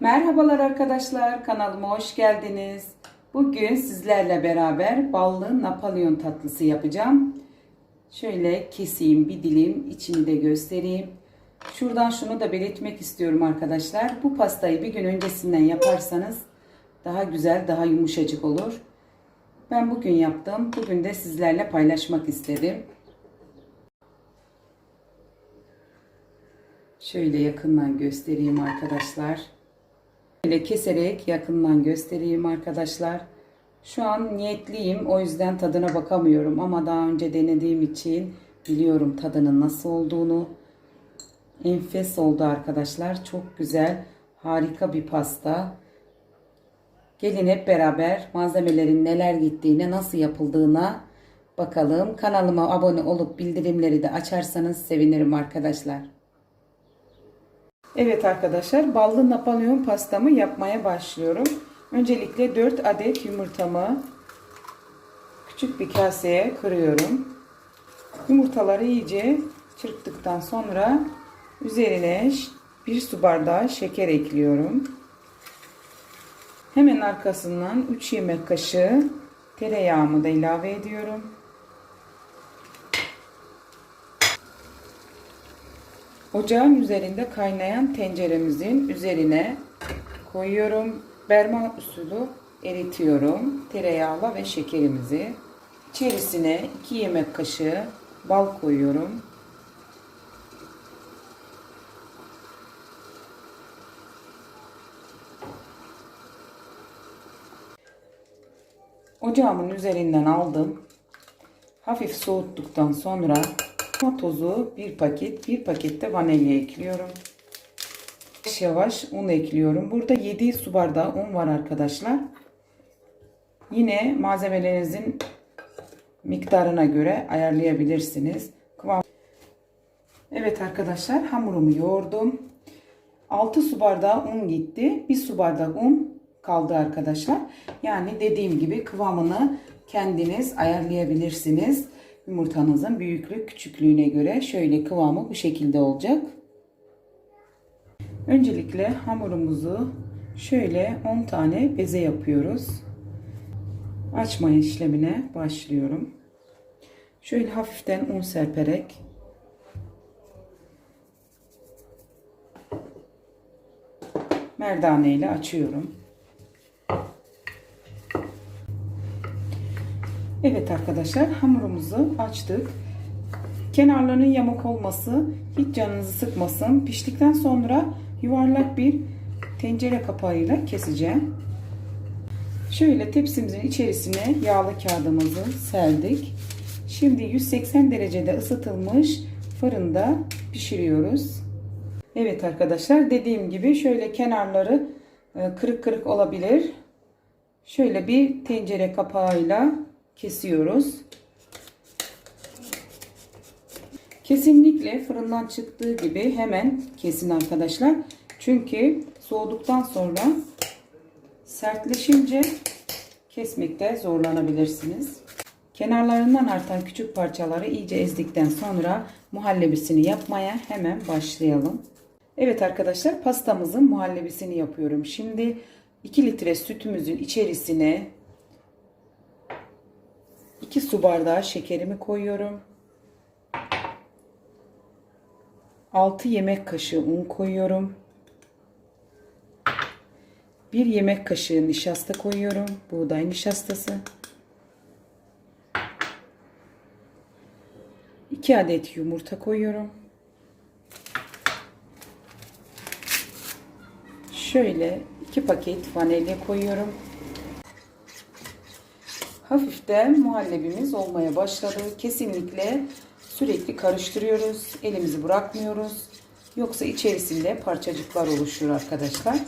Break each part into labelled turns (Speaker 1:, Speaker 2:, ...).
Speaker 1: Merhabalar arkadaşlar, kanalıma hoş geldiniz. Bugün sizlerle beraber ballı Napolyon tatlısı yapacağım. Şöyle keseyim bir dilim, içini de göstereyim. Şuradan şunu da belirtmek istiyorum arkadaşlar. Bu pastayı bir gün öncesinden yaparsanız daha güzel, daha yumuşacık olur. Ben bugün yaptım. Bugün de sizlerle paylaşmak istedim. Şöyle yakından göstereyim arkadaşlar. Böyle keserek yakından göstereyim arkadaşlar. Şu an niyetliyim. O yüzden tadına bakamıyorum. Ama daha önce denediğim için biliyorum tadının nasıl olduğunu. Enfes oldu arkadaşlar. Çok güzel. Harika bir pasta. Gelin hep beraber malzemelerin neler gittiğine, nasıl yapıldığına bakalım. Kanalıma abone olup bildirimleri de açarsanız sevinirim arkadaşlar. Evet arkadaşlar ballı Napolyon pastamı yapmaya başlıyorum. Öncelikle 4 adet yumurtamı küçük bir kaseye kırıyorum. Yumurtaları iyice çırptıktan sonra üzerine 1 su bardağı şeker ekliyorum. Hemen arkasından 3 yemek kaşığı tereyağımı da ilave ediyorum. Ocağın üzerinde kaynayan tenceremizin üzerine koyuyorum. Berma usulü eritiyorum. Tereyağla ve şekerimizi. İçerisine 2 yemek kaşığı bal koyuyorum. Ocağımın üzerinden aldım. Hafif soğuttuktan sonra tozu bir paket, bir pakette vanilya ekliyorum. Yavaş yavaş un ekliyorum. Burada 7 su bardağı un var arkadaşlar. Yine malzemelerinizin miktarına göre ayarlayabilirsiniz. Kıvam Evet arkadaşlar hamurumu yoğurdum. 6 su bardağı un gitti. 1 su bardağı un kaldı arkadaşlar. Yani dediğim gibi kıvamını kendiniz ayarlayabilirsiniz. Yumurtanızın büyüklük küçüklüğüne göre şöyle kıvamı bu şekilde olacak. Öncelikle hamurumuzu şöyle 10 tane beze yapıyoruz. Açma işlemine başlıyorum. Şöyle hafiften un serperek merdane ile açıyorum. Evet arkadaşlar hamurumuzu açtık. Kenarlarının yamuk olması hiç canınızı sıkmasın. Piştikten sonra yuvarlak bir tencere kapağıyla keseceğim. Şöyle tepsimizin içerisine yağlı kağıdımızı serdik. Şimdi 180 derecede ısıtılmış fırında pişiriyoruz. Evet arkadaşlar dediğim gibi şöyle kenarları e, kırık kırık olabilir. Şöyle bir tencere kapağıyla kesiyoruz. Kesinlikle fırından çıktığı gibi hemen kesin arkadaşlar. Çünkü soğuduktan sonra sertleşince kesmekte zorlanabilirsiniz. Kenarlarından artan küçük parçaları iyice ezdikten sonra muhallebisini yapmaya hemen başlayalım. Evet arkadaşlar pastamızın muhallebisini yapıyorum. Şimdi 2 litre sütümüzün içerisine 2 su bardağı şekerimi koyuyorum. 6 yemek kaşığı un koyuyorum. 1 yemek kaşığı nişasta koyuyorum. Buğday nişastası. 2 adet yumurta koyuyorum. Şöyle 2 paket vanilya koyuyorum. Hafiften muhallebimiz olmaya başladı. Kesinlikle sürekli karıştırıyoruz. Elimizi bırakmıyoruz. Yoksa içerisinde parçacıklar oluşuyor arkadaşlar.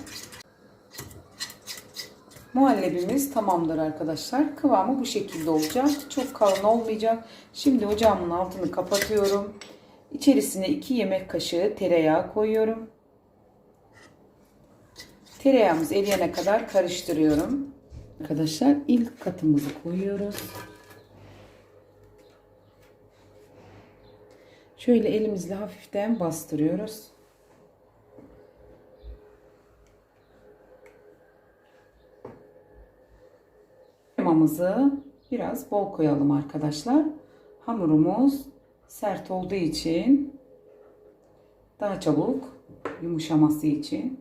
Speaker 1: Muhallebimiz tamamdır arkadaşlar. Kıvamı bu şekilde olacak. Çok kalın olmayacak. Şimdi ocağımın altını kapatıyorum. İçerisine 2 yemek kaşığı tereyağı koyuyorum. Tereyağımız eriyene kadar karıştırıyorum arkadaşlar ilk katımızı koyuyoruz. Şöyle elimizle hafiften bastırıyoruz. Kremamızı biraz bol koyalım arkadaşlar. Hamurumuz sert olduğu için daha çabuk yumuşaması için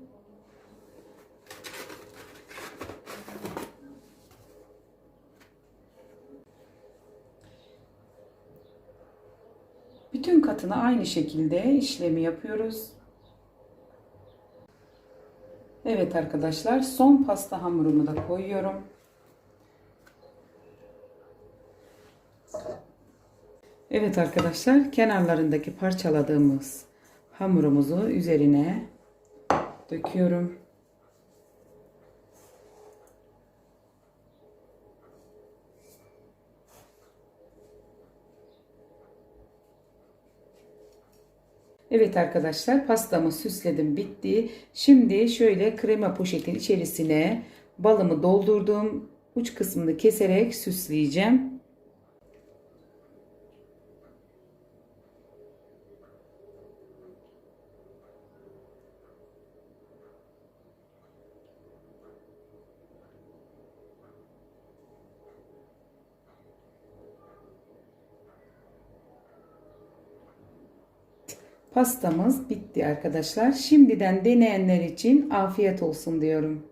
Speaker 1: Bütün katına aynı şekilde işlemi yapıyoruz. Evet arkadaşlar son pasta hamurumu da koyuyorum. Evet arkadaşlar kenarlarındaki parçaladığımız hamurumuzu üzerine döküyorum. Evet arkadaşlar pastamı süsledim bitti. Şimdi şöyle krema poşetin içerisine balımı doldurdum. Uç kısmını keserek süsleyeceğim. Pastamız bitti arkadaşlar. Şimdiden deneyenler için afiyet olsun diyorum.